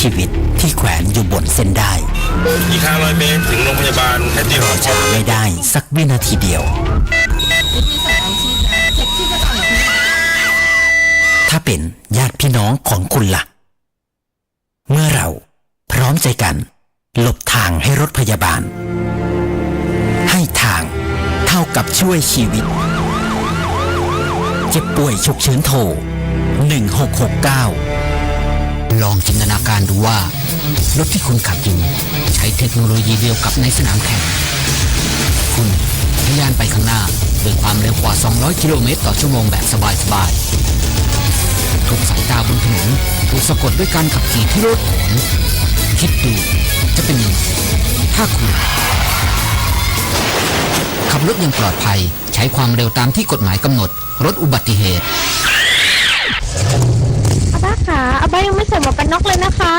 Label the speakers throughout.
Speaker 1: ชีวิตที่แขวนอยู่บนเส้นได้
Speaker 2: อีก500เมตรถึงโรงพยาบาลแพทย์ที่หอ
Speaker 1: ช้าไม่ได้สักวินาทีเดียว
Speaker 3: วิธีสองเอาชีพนะเช็คชีพจรกับพี่
Speaker 1: ถ้าเป็นญาติพี่น้องของคุณล่ะ เมื่อเราพร้อมใจกัน หลบทางให้รถพยาบาล ให้ทางเท่ากับช่วยชีวิต เจ็บป่วยฉุกเฉินโทร1669 ลองจินตนาการดูว่ารถที่คุณขับอยู่ใช้เทคโนโลยีเดียวกับในสนามแข่ง คุณทะยานไปข้างหน้าด้วยความเร็วกว่า 200 กิโลเมตรต่อชั่วโมงแบบสบายๆทุกสายตาบนถนนถูกสะกดด้วยการขับขี่ที่โลดโผนคิดดูจะเป็นยังไงถ้าคุณขับรถอยังปลอดภัยใช้ความเร็วตามที่กฎหมายกำหนดลดอุบัติเหตุ
Speaker 4: อาบ้าขาอาบ้ายังไม่ใส่หมวกกันน็อกเลยนะคะ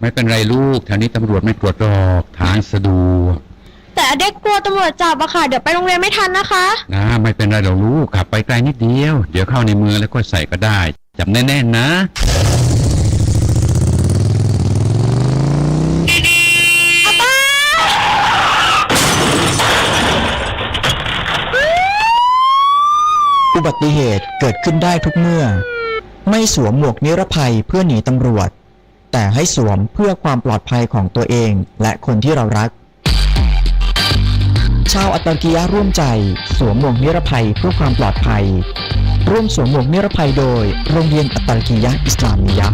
Speaker 5: ไม่เป็นไรลูกแถวนี้ตำรวจไม่ตรวจหรอกทางสะดวก
Speaker 4: แต่อาเด็กกลัวตำรวจจับอะค่ะ เดี๋ยวไปโรงเรียนไม่ทันนะคะ
Speaker 5: นะไม่เป็นไรหรอกลูกขับไปไกลนิดเดียว เดี๋ยวเข้าในเมืองแล้วก็ใส่ก็ได้จับแน่ๆนะ
Speaker 6: อุบัติเหตุเกิดขึ้นได้ทุกเมื่อ ไม่สวมหมวกนิรภัยเพื่อหนีตำรวจ แต่ให้สวมเพื่อความปลอดภัยของตัวเองและคนที่เรารัก ชาวอัตตกิยะร่วมใจ สวมหมวกนิรภัยเพื่อความปลอดภัย ร่วมสวมหมวกนิรภัยโดย โรงเรียนอัตตกิยะอิสลามียะ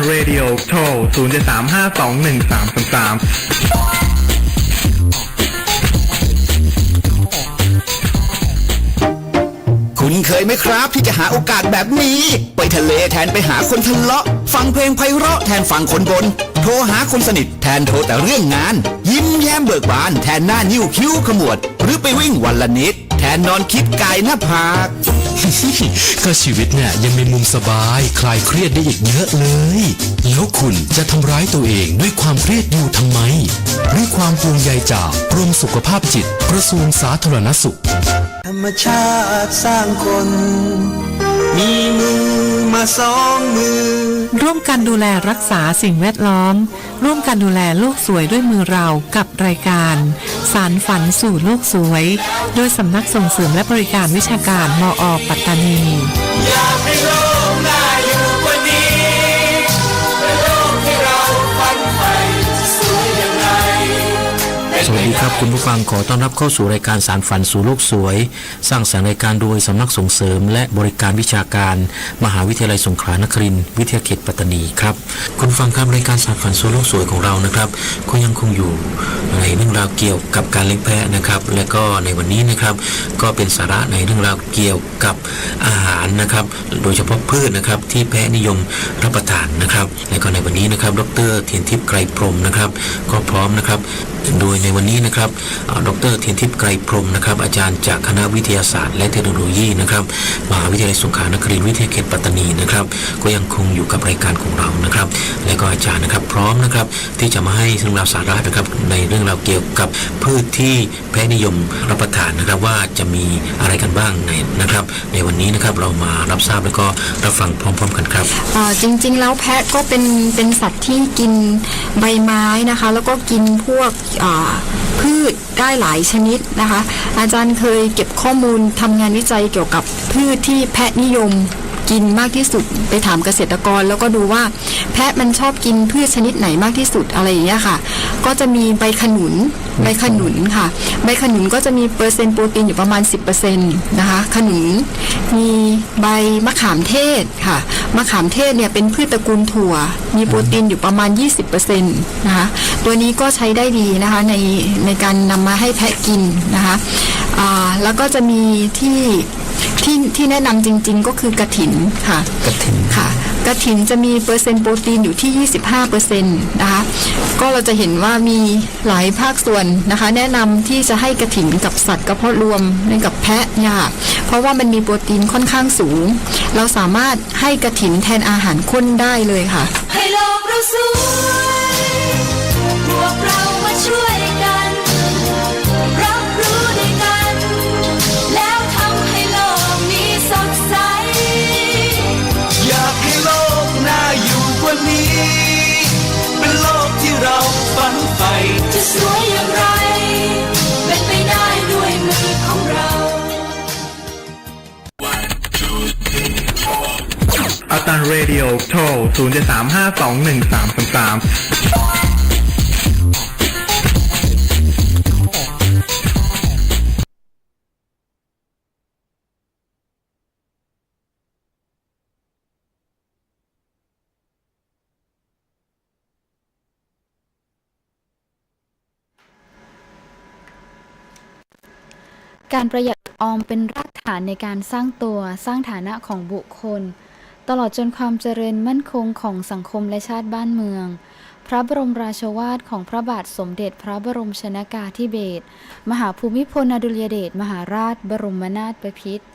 Speaker 7: อัลตันเรดิโอโทร0 7 3 5 2 1 3 3 3
Speaker 8: คุณเคยไหมครับที่จะหาโอกาสแบบนี้ ไปทะเลแทนไปหาคนทะเลาะ ฟังเพลงไพเราะแทนฟังคนบน โทรหาคนสนิทแทนโทรแต่เรื่องงาน ยิ้มแย้มเบิกบาน แทนหน้านิ้วคิ้วขมวด หรือไปวิ่งวันละนิด แทนนอนคิดกายหน้าผาก
Speaker 9: ก็ชีวิตเนี่ยยังมีมุมสบายคลายเครียดได้อีกเยอะเลย แล้วคุณจะทำร้ายตัวเองด้วยความเครียดอยู่ทำไม ด้วยความห่วงใยจากกรมสุขภาพจิตกระทรวงสาธารณสุข
Speaker 10: ธรรมชาติสร้างคน มีมือ มาสองมือ
Speaker 11: ร่วมกันดูแลรักษาสิ่งแวดล้อม ร่วมกันดูแลโลกสวยด้วยมือเรากับรายการ สารฝันสู่โลกสวย โดยสำนักส่งเสริมและบริการวิชาการมอ ปัตตานี
Speaker 10: อยากให้โลกน่า สวั
Speaker 12: สดีครับคุณผู้ฟังขอต้อนรับเข้าสู่รายการสารฝันสู่โลกสวย สร้างสรรค์รายการโดยสำนักส่งเสริม และบริการวิชาการ มหาวิทยาลัยสงขลานครินทร์วิทยาเขตปัตตานีครับคุณฟังครับรายการสารฝันสู่โลกสวยของเรานะครับก็ยังคงอยู่ในเรื่องราวเกี่ยวกับการเลี้ยงแพะนะครับ และก็ในวันนี้นะครับ ก็เป็นสาระในเรื่องราวเกี่ยวกับอาหารนะครับ โดยเฉพาะพืชนะครับที่แพะนิยมรับประทานนะครับ และก็ในวันนี้นะครับ ดรเทียนทิพย์ไกรพรมนะครับ ก็พร้อมนะครับ โดยในวันนี้นะครับดรเทียนทิพย์ไกรพรมนะครับ อาจารย์จากคณะวิทยาศาสตร์ และเทคโนโลยีนะครับมหาวิทยาลัยสงขลานครินทร์วิทยาเขตปัตตานีนะครับ ก็ยังคงอยู่กับรายการของเรานะครับ และก็อาจารย์นะครับพร้อมนะครับที่จะมาให้เรื่องราวสาระนะครับในเรื่องราวเกี่ยวกับพืชที่แพะนิยมรับประทานนะครับว่าจะมีอะไรกันบ้างในนะครับ ในวันนี้นะครับเรามารับทราบแล้วก็รับฟังพร้อม ๆ กันครับ
Speaker 3: จริง ๆ แล้วแพะก็เป็นเป็นสัตว์ที่กินใบไม้นะคะ แล้วก็กินพวกอ่าพืชได้หลายชนิดนะคะ อาจารย์เคยเก็บข้อมูลทำงานวิจัยเกี่ยวกับพืชที่แพะนิยม กินมากที่สุด ไปถามเกษตรกร แล้วก็ดูว่า แพะมันชอบกินพืชชนิดไหนมากที่สุดอะไรอย่างเงี้ยค่ะ ก็จะมีใบขนุนใบขนุนค่ะ ใบขนุนก็จะมีเปอร์เซ็นต์โปรตีนอยู่ประมาณ 10%นะคะ ขนุนมีใบมะขามเทศค่ะมะขามเทศเนี่ยเป็นพืชตระกูลถั่ว มีโปรตีนอยู่ประมาณ 20%นะคะตัวนี้ก็ใช้ได้ดีนะคะในในการนำมาให้แพะกินนะคะแล้วก็จะมีที่ ที่ที่แนะนำจริง ๆ ก็คือกระถินค่ะ
Speaker 12: กระถิน
Speaker 3: ค่ะกระถินจะมีเปอร์เซ็นต์โปรตีนอยู่ที่ 25%นะคะก็เราจะเห็นว่ามีหลายภาคส่วนนะคะ แนะนำที่จะให้กระถินกับสัตว์กระเพาะรวมในกับแพะเนี่ยค่ะเพราะว่ามันมีโปรตีนค่อนข้างสูง เราสามารถให้กระถินแทนอาหารข้นได้เลยค่ะ
Speaker 10: ให้โลกเราสวย ส
Speaker 8: ว
Speaker 10: ยอย่างไร เป็นไปได้ด้วยมือของเรา
Speaker 7: อัตันเรดิโอโทร0 3 5 2 1 3 3 3
Speaker 13: การประหยัดออมเป็นรากฐานในการสร้างตัวสร้างฐานะของบุคคล ตลอดจนความเจริญมั่นคงของสังคมและชาติบ้านเมือง พระบรมราชวาทของพระบาทสมเด็จพระบรมชนากาธิเบศรมหาภูมิพลอดุลยเดชมหาราชบรมนาถบพิตร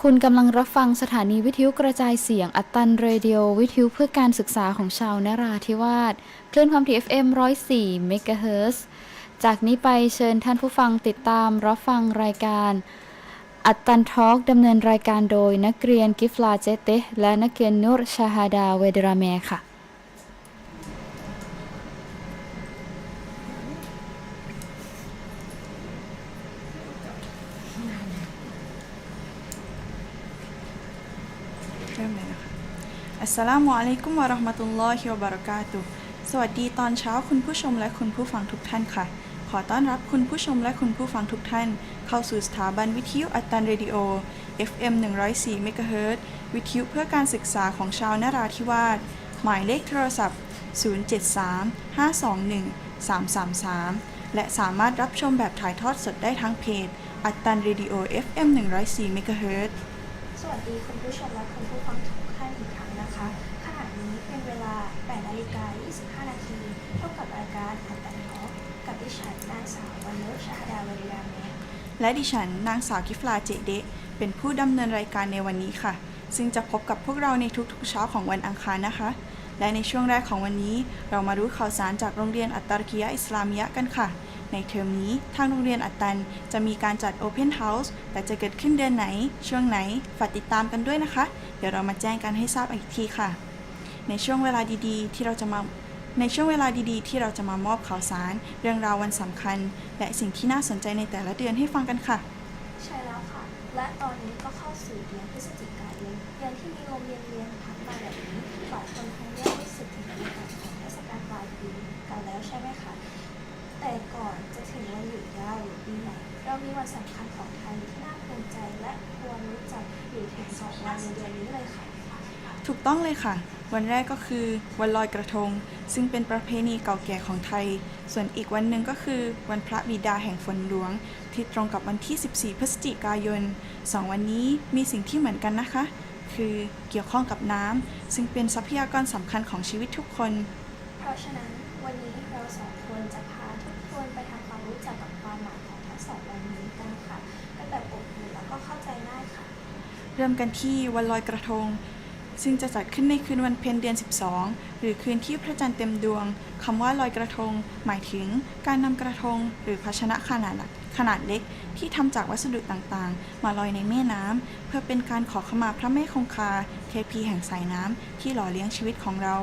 Speaker 13: คุณกำลังรับฟังสถานีวิทยุกระจายเสียงอัตตันเรดิโอวิทยุเพื่อการศึกษาของชาวนราธิวาสคลื่นความถี่ FM 104เมกะเฮิร์ จากนี้ไปเชิญท่านผู้ฟังติดตามรับฟังรายการ อัตตันทอล์กดำเนินรายการโดยนักเรียนกิฟลาเจเตและนักเรียนนุรชาฮาดาเวดราเมค่ะ
Speaker 14: เริ่มเลยนะคะ อัสสลามุอะลัยกุมวะเราะห์มะตุลลอฮิวะบะเราะกาตุฮ์สวัสดีตอนเช้าคุณผู้ชมและคุณผู้ฟังทุกท่านค่ะ ขอต้อนรับคุณผู้ชมและคุณผู้ฟังทุกท่าน เข้าสู่สถาบันวิทยุอัตตันเรดิโอ FM 104เมกะเฮิรตวิทยุเพื่อการศึกษาของชาวนราธิวาส หมายเลขโทรศัพท์ 073 521 333 และสามารถรับชมแบบถ่ายทอดสดได้ทั้งเพจ อัตตันเรดิโอ FM 104เมกะเฮิรต
Speaker 15: สวัสดีคุณผู้ชมและคุณผู้ฟังทุกท่านอีกครั้งนะคะ ขณะนี้เป็นเวลา8นาฬิกา25 นาทีพบกับรายการอัตตัน กับดิฉันนางสาววันเลชาดาวริยาเมธ
Speaker 14: และดิฉันนางสาวกิฟลาเจเดะเป็นผู้ดำเนินรายการในวันนี้ค่ะ ซึ่งจะพบกับพวกเราในทุกๆเช้าของวันอังคารนะคะ และในช่วงแรกของวันนี้ เรามารู้ข่าวสารจากโรงเรียนอัตตรกียะอิสลามิยะกันค่ะ ในเทอมนี้ทางโรงเรียนอัตตันจะมีการจัด Open House แต่จะเกิดขึ้นเดือนไหน ช่วงไหนฝากติดตามกันด้วยนะคะ เดี๋ยวเรามาแจ้งกันให้ทราบอีกทีค่ะ ในช่วงเวลาดีๆ ที่เราจะมา ในช่วงเวลาดีๆ ที่เราจะมามอบข่าวสาร เรื่องราววันสำคัญ และสิ่งที่น่าสนใจในแต่ละเดือนให้ฟังกันค่ะ
Speaker 15: ใช่แล้วค่ะ และตอนนี้ก็เข้าสู่เดือนพฤศจิกายนเดือนที่มีลมเย็นๆพัดมาแบบนี้หลายคนคงได้รู้สึกถึงบรรยากาศของเทศกาลปลายปีกันแล้วใช่ไหมคะ แต่ก่อนจะถึงวันหยุดยาวหรือปีใหม่เรามีวันสำคัญของไทยที่น่าภูมิใจและควรรู้จักอยู่ถึงสองวันในเดือนนี้เลยค่ะ
Speaker 14: ถูกต้องเลยค่ะ วันแรกก็คือวันลอยกระทง ซึ่งเป็นประเพณีเก่าแก่ของไทย ส่วนอีกวันหนึ่งก็คือ วันพระบิดาแห่งฝนหลวง ที่ตรงกับวันที่ 14 พฤศจิกายนสองวันนี้มีสิ่งที่เหมือนกันนะคะ คือเกี่ยวข้องกับน้ำซึ่งเป็นทรัพยากรสำคัญของชีวิตทุกคน
Speaker 15: เพราะฉะนั้นวันนี้เราสองคนจะพาทุกคนไปทำความรู้จักกับความหมายของทั้งสองวันนี้กันค่ะกันแบบอบอุ่นแล้วก็เข้าใจง่ายค่ะ
Speaker 14: เริ่มกันที่วันลอยกระทง ซึ่งจะจัดขึ้นในคืนวันเพ็ญเดือน 12 หรือคืนที่พระจันทร์เต็มดวง คำว่าลอยกระทง หมายถึงการนำกระทง หรือภาชนะขนาดขนาดเล็ก ที่ทำจากวัสดุต่างๆ มาลอยในแม่น้ำเพื่อเป็นการขอขมาพระแม่คงคา เทพีแห่งสายน้ำที่หล่อเลี้ยงชีวิตของเรา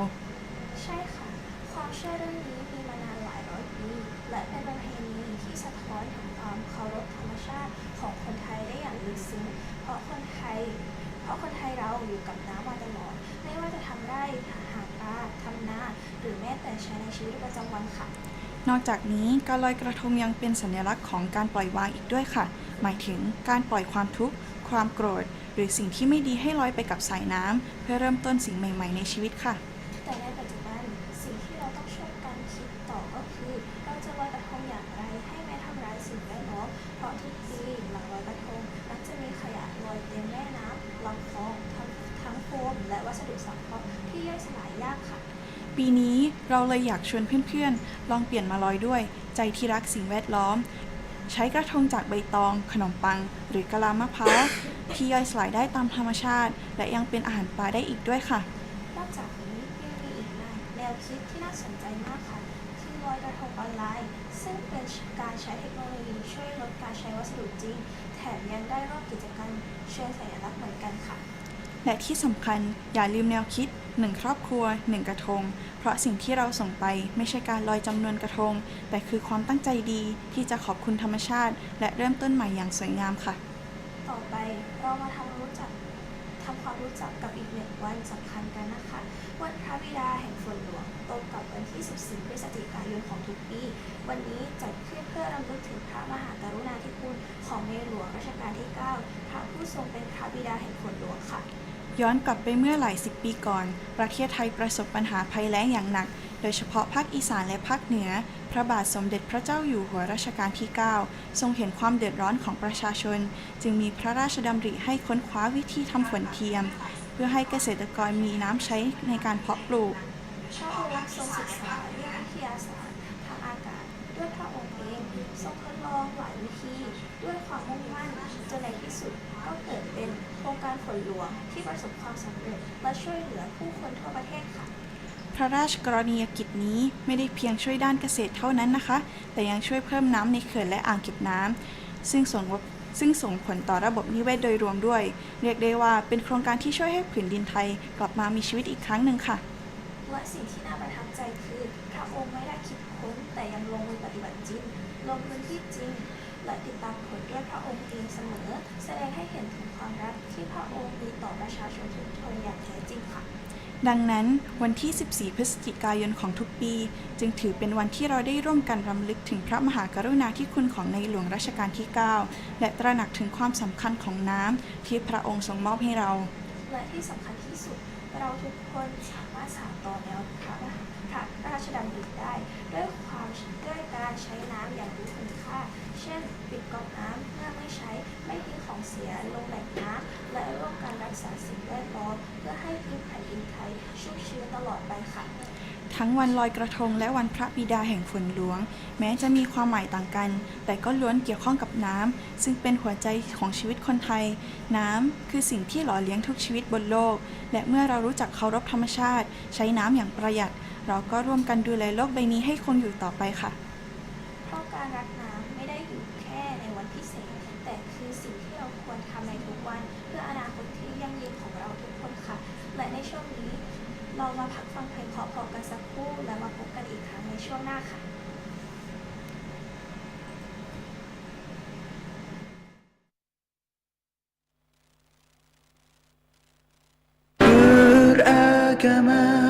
Speaker 15: ใช่ค่ะ ความเชื่อเรื่องนี้มีมานานหลายร้อยปี และเป็นประเพณีที่สะท้อนถึงความเคารพธรรมชาติของคนไทยได้อย่างลึกซึ้ง เพราะคนไทย ราะคนไทยเราอยู่กับน้ำมาตลอด ไม่ว่าจะทำไร่หาปลาทำนาหรือแม้แต่ใช้ในชีวิตประจำวันค่ะ
Speaker 14: นอกจากนี้การลอยกระทงยังเป็นสัญลักษณ์ของการปล่อยวางอีกด้วยค่ะ หมายถึงการปล่อยความทุกข์ ความโกรธ หรือสิ่งที่ไม่ดีให้ลอยไปกับสายน้ำเพื่อเริ่มต้นสิ่งใหม่ ๆ ในชีวิตค่ะ เราเลยอยากชวนเพื่อนๆ ลองเปลี่ยนมาลอยด้วย ใจที่รักสิ่งแวดล้อม ใช้กระทงจากใบตอง ขนมปัง หรือกะลามะพร้าวที่ย่อยสลายได้ตามธรรมชาติ และยังเป็นอาหารปลาได้อีกด้วยค่ะ
Speaker 15: นอกจากนี้ยังมีอีกแนวคิดที่น่าสนใจมากค่ะคือลอยกระทงออนไลน์ ซึ่งเป็นการใช้เทคโนโลยีช่วยลดการใช้วัสดุจริง แถมยังได้รอบกิจกรรมเชิงสัญลักษณ์เหมือนกันค่ะ
Speaker 14: และที่สำคัญอย่าลืมแนวคิด 1 ครอบครัว 1 กระทง เพราะสิ่งที่เราส่งไปไม่ใช่การลอยจำนวนกระทง แต่คือความตั้งใจดีที่จะขอบคุณธรรมชาติ และเริ่มต้นใหม่อย่างสวยงามค่ะ
Speaker 15: ต่อไปเรามาทำรู้จักทำความรู้จักกับอีกหนึ่งวันสำคัญกันนะคะ วันพระบิดาแห่งฝนหลวงตรงกับวันที่ 14 พฤศจิกายนของทุกปี วันนี้จัดขึ้นเพื่อรำลึกถึงพระมหากรุณาธิคุณของในหลวงรัชกาลที่ 9 พระผู้ทรงเป็นพระบิดาแห่งฝนหลวงค่ะ
Speaker 14: ย้อนกลับไปเมื่อหลายสิบปีก่อน ประเทศไทยประสบปัญหาภัยแล้งอย่างหนัก โดยเฉพาะภาคอีสานและภาคเหนือ พระบาทสมเด็จพระเจ้าอยู่หัวรัชกาลที่ 9 ทรงเห็นความเดือดร้อนของประชาชน จึงมีพระราชดำริให้ค้นคว้าวิธีทำฝนเทียม เพื่อให้เกษตรกรมีน้ำใช้ในการเพาะปลูก
Speaker 15: พระองค์ทรงศึกษาเรื่องวิทยาศาสตร์ทางอากาศด้วยพระองค์เองทรงทดลองหลายวิธี ด้วยความมุ่งมั่นจนในที่สุดก็เกิดเป็น โครงการฝนหลวงที่ประสบความสำเร็จและช่วยเหลือผู้คนทั่วประเทศค่ะ
Speaker 14: พระราชกรณียกิจนี้ไม่ได้เพียงช่วยด้านเกษตรเท่านั้นนะคะ แต่ยังช่วยเพิ่มน้ำในเขื่อนและอ่างเก็บน้ำซึ่งส่งซึ่งส่งผลต่อระบบนิเวศโดยรวมด้วย เรียกได้ว่าเป็นโครงการที่ช่วยให้ผืนดินไทยกลับมามีชีวิตอีกครั้งหนึ่งค่ะ
Speaker 15: และสิ่งที่น่าประทับใจคือพระองค์ไม่ได้คิดค้นแต่ยังลงมือปฏิบัติจริง ลงพื้นที่จริง และติดตามผลด้วยพระองค์เองเสมอ แสดงให้เห็นถึงความรักที่พระองค์มีต่อประชาชนทุกคนอย่างแท้จริงค่ะ
Speaker 14: ดังนั้นวันที่ 14 พฤศจิกายนของทุกปี จึงถือเป็นวันที่เราได้ร่วมกันรำลึกถึงพระมหากรุณาธิคุณของในหลวงรัชกาลที่ 9 และตระหนักถึงความสำคัญของน้ำที่พระองค์ทรงมอบให้เรา
Speaker 15: และที่สำคัญที่สุดเราทุกคนสามารถสานต่อแนวพระมหาพระราชดำริได้ ด้วยความด้วยการใช้น้ำอย่างรู้คุณค่าเช่น ปิดก๊อกน้ำเมื่อไม่ใช้ไม่ทิ้งของเสียลงแหล่งน้ำและร่วมกันรักษาสิ่งแวดล้อมเพื่อให้พื้นแผ่นดินไทยชุ่มชื้นตลอดไปค่ะ
Speaker 14: ทั้งวันลอยกระทงและวันพระบิดาแห่งฝนหลวง แม้จะมีความหมายต่างกัน แต่ก็ล้วนเกี่ยวข้องกับน้ำซึ่งเป็นหัวใจของชีวิตคนไทย น้ำคือสิ่งที่หล่อเลี้ยงทุกชีวิตบนโลก และเมื่อเรารู้จักเคารพธรรมชาติ ใช้น้ำอย่างประหยัด เราก็ร่วมกันดูแลโลกใบนี้ให้คงอยู่ต่อไปค่ะ
Speaker 15: เพราะการรัก كما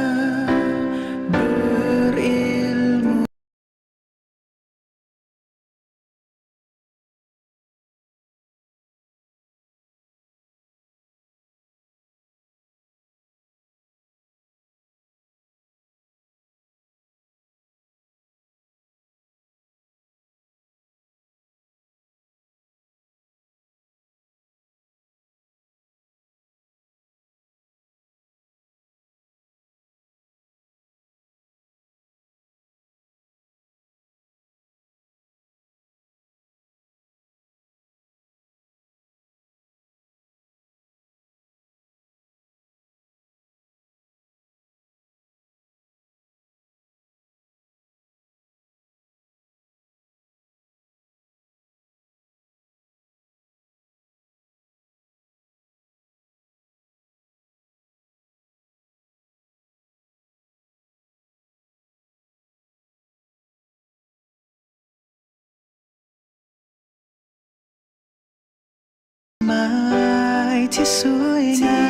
Speaker 15: ที่สว
Speaker 16: ยงาม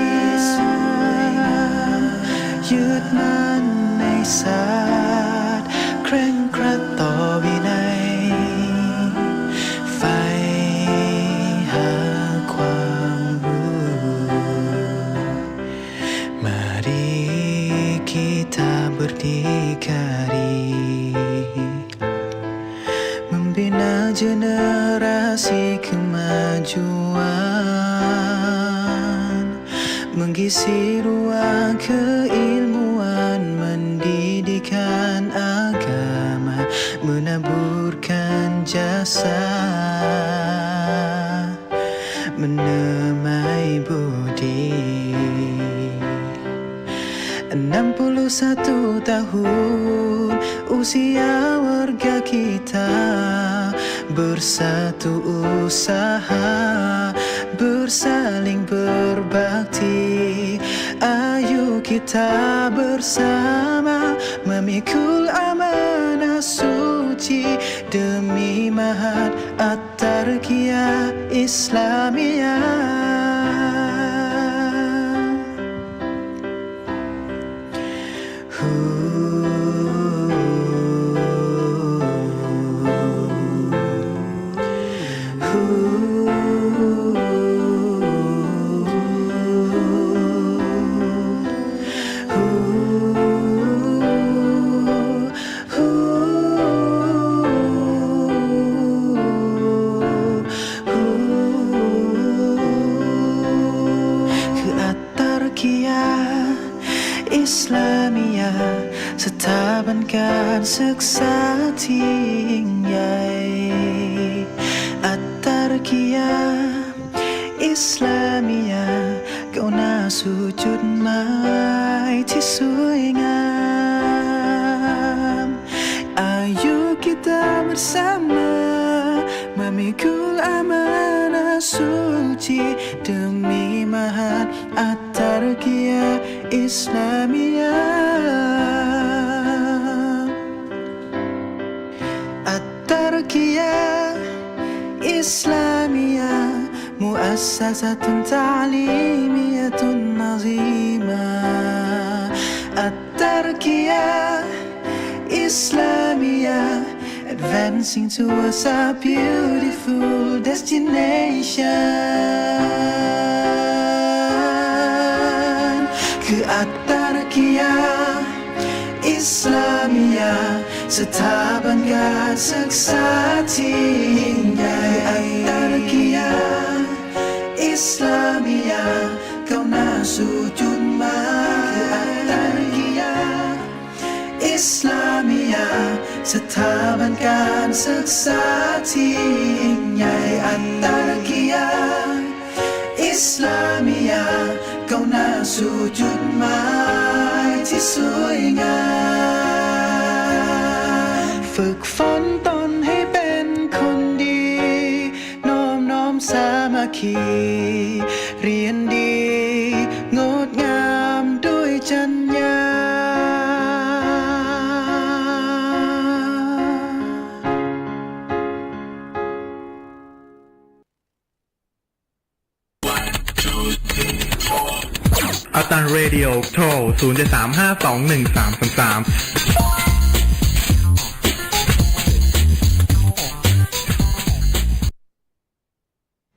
Speaker 16: Usaha bersaling berbakti. Ayo kita bersama memikul amanah suci Demi mahat at-tarkiyah Islamiyah สถาบันการศึกษาที่ยิ่งใหญ่ อัตตารกียาอิสลามียาก้าวหน้าสู่จุดหมายที่สวยงาม Ayo kita bersama memikul amanah suci demi mahat at-tarkiyah İslamiye التركية إسلامية مؤسسة تعليمية نظيمة التركية إسلامية advancing towards a beautiful destination. สลามียา สถาบันการศึกษาที่ยิ่งใหญ่อัตตรกียา อิสลามียาก้าวหน้าสู่จุดหมายคืออัตตรกียา อิสลามียา สถาบันการศึกษาที่ยิ่งใหญ่อัตตรกียา อิสลามียาก้าวหน้าสู่จุดหมาย ที่สวยงาม ฝึกฝนตนให้เป็นคนดี น้อมน้อมสามัคคี
Speaker 7: ตันเรดิโอโทร0 3 5 2 1 3 3 3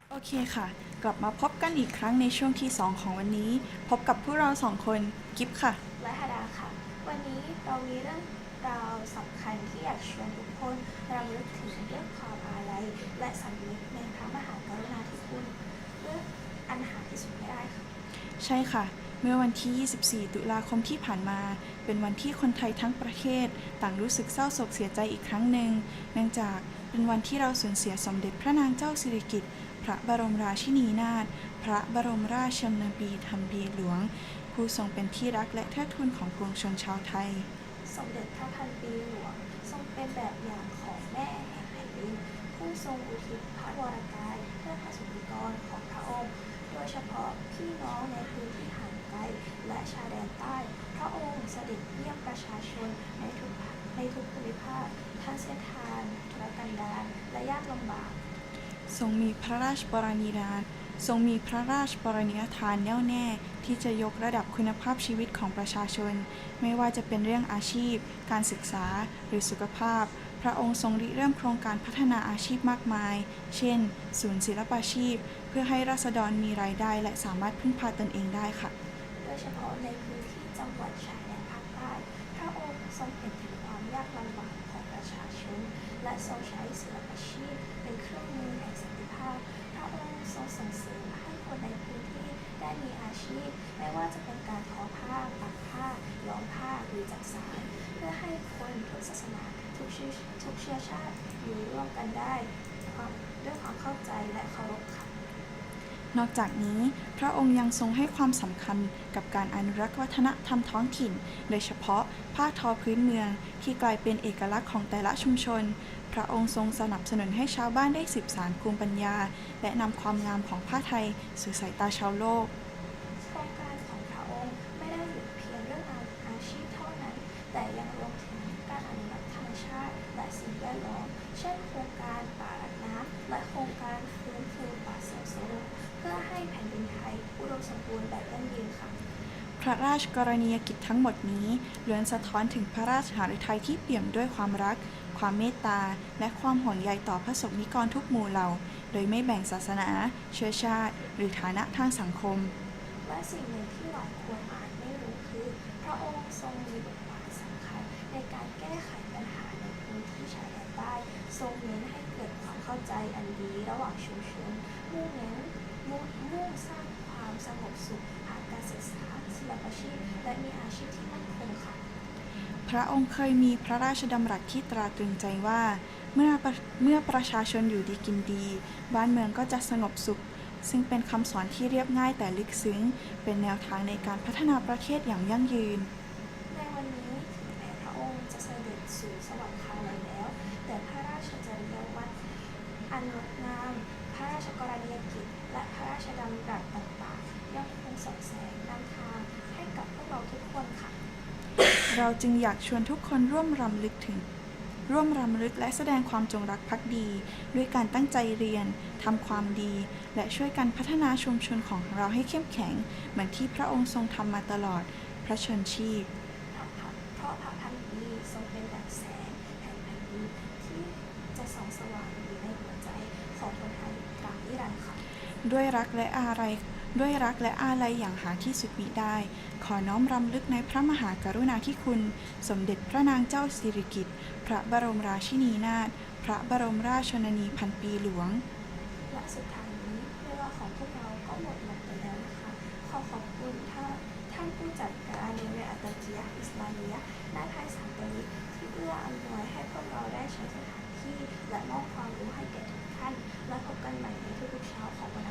Speaker 14: โอเคค่ะ กลับมาพบกันอีกครั้งในช่วงที่ 2 ของวันนี้ พบกับพวกเราสองคนกิฟค่ะ
Speaker 15: และฮาดาค่ะ วันนี้เรามีเรื่องราวสำคัญที่อยากชวนทุกคนรำลึกถึงเรื่องความอาลัยและสำนึกในพระมหากรุณาธิคุณเรื่องอันหาที่สุดไม่ได้ค่ะ
Speaker 14: ใช่ค่ะ เมื่อวันที่ 24 ตุลาคมที่ผ่านมา เป็นวันที่คนไทยทั้งประเทศ ต่างรู้สึกเศร้าโศกเสียใจอีกครั้งหนึ่ง เนื่องจากเป็นวันที่เราสูญเสียสมเด็จพระนางเจ้าสิริกิติ์ พระบรมราชินีนาถ พระบรมราชชนนีธรรมบีหลวง ผู้ทรงเป็นที่รักและเทิดทูนของปวงชนชาวไทย
Speaker 15: สมเด็จพระพันปีหลวงทรงเป็นแบบอย่างของแม่แห่งแผ่นดิน ผู้ทรงอุทิศพระวรกายเพื่อพระสุริกรของพระองค์ โดยเฉพาะพี่น้องในพื้นที่ห่าง ไกลและชายแดนใต้ พระองค์เสด็จเยี่ยมประชาชนในทุกในทุกภูมิภาคทั้งเส้นทางธุรกันดารและยากลำบาก
Speaker 14: ทรงมีพระราชบรณีนานทรงมีพระราชปรนิยทานแน่วแน่ ที่จะยกระดับคุณภาพชีวิตของประชาชน ไม่ว่าจะเป็นเรื่องอาชีพ การศึกษาหรือสุขภาพ พระองค์ทรงริเริ่มโครงการพัฒนาอาชีพมากมาย เช่น ศูนย์ศิลปาชีพ เพื่อให้ราษฎรมีรายได้และสามารถพึ่งพาตนเองได้ค่ะ
Speaker 15: ยเฉพาะในพื้นที่จังหวัดชายแดนภาคใต้พระองค์ทรงเห็นถึงความยากลำบากของประชาชน และทรงใช้ศิลปาชีพเป็นเครื่องมือแห่งสันติภาพ พระองค์ทรงส่งเสริมให้คนในพื้นที่ได้มีอาชีพ ไม่ว่าจะเป็นการทอผ้าปักผ้าย้อมผ้าหรือจักสานเพื่อให้คนทุกศาสนาทุกเชื้อทุกเชื้อชาติอยู่ร่วมกันได้ด้วยความเข้าใจและเคารพค่ะ
Speaker 14: นอกจากนี้ พระองค์ยังทรงให้ความสำคัญกับการอนุรักษ์วัฒนธรรมท้องถิ่น โดยเฉพาะผ้าทอพื้นเมือง ที่กลายเป็นเอกลักษณ์ของแต่ละชุมชน พระองค์ทรงสนับสนุนให้ชาวบ้านได้สืบสานภูมิปัญญา และนำความงามของผ้าไทยสู่สายตาชาวโลก
Speaker 15: ระราชกรณีย
Speaker 14: กิจทั้งหมดนี้ล้วนสะท้อนถึงพระราชหฤทัยที่เปี่ยมด้วยความรัก ความเมตตา และความห่วงใยต่อพระสงฆ์นิกรทุกหมู่เหล่า โดยไม่แบ่งศาสนา เชื้อชาติ หรือฐานะทางสังคม
Speaker 15: และสิ่งหนึ่งที่หลายคนอาจไม่รู้คือ พระองค์ทรงมีบทบาทสำคัญในการแก้ไขปัญหาในพื้นที่ชายแดนใต้ทรงเน้นให้เกิดความเข้าใจอันดีระหว่างชุมชนมุ่งเน้นมุ่งสร้างความสงบสุข การศึกษาศิลปาชีพ และมีอาชีพที่มั่นคงค่ะ
Speaker 14: พระองค์เคยมีพระราชดำรัสที่ตราตรึงใจว่า เมื่อประเมื่อประชาชนอยู่ดีกินดี บ้านเมืองก็จะสงบสุข ซึ่งเป็นคำสอนที่เรียบง่ายแต่ลึกซึ้ง เป็นแนวทางในการพัฒนาประเทศอย่างยั่งยืน
Speaker 15: วันนี้ถึงแม้พระองค์จะเสด็จสู่สวรรคาลัยแล้ว แต่พระราชจริยวัตรอันงดงาม พระราชกรณียกิจ และพระราชดำรัสต่างๆยังคงส่องแสงนำทางให้กับพวกเราทุกคนค่ะ
Speaker 14: เราจึงอยากชวนทุกคนร่วมรำลึกถึง ร่วมรำลึกและแสดงความจงรักภักดี ด้วยการตั้งใจเรียนทำความดี และช่วยกันพัฒนาชุมชนของเราให้เข้มแข็ง เหมือนที่พระองค์ทรงทำมาตลอดพระชนชีพ
Speaker 15: เพราะพระเพราะพระพันปีทรงเป็นดั่งแสงแห่งแผ่นดินที่จะส่องสว่างอยู่ในหัวใจของคนไทยตราบนิรันดร์ค่ะ
Speaker 14: ด้วยรักและอาลัย ด้วยรักและอาลัยอย่างหาที่สุดมิได้ ขอน้อมรำลึกในพระมหากรุณาธิคุณ สมเด็จพระนางเจ้าสิริกิติ์พระบรมราชินีนาถพระบรมราชชนนีพันปีหลวง
Speaker 15: และสุดท้ายนี้เวลาของพวกเราก็หมดลงไปแล้วนะคะ ขอขอบคุณท่านท่านผู้จัดการโรงเรียนอัตเจียะอิสลามียนายไพศาลตริที่เอื้ออำนวยให้พวกเราได้ใช้สถานที่และมอบความรู้ให้แก่ทุกท่าน และพบกันใหม่ในทุกๆเช้าของวัน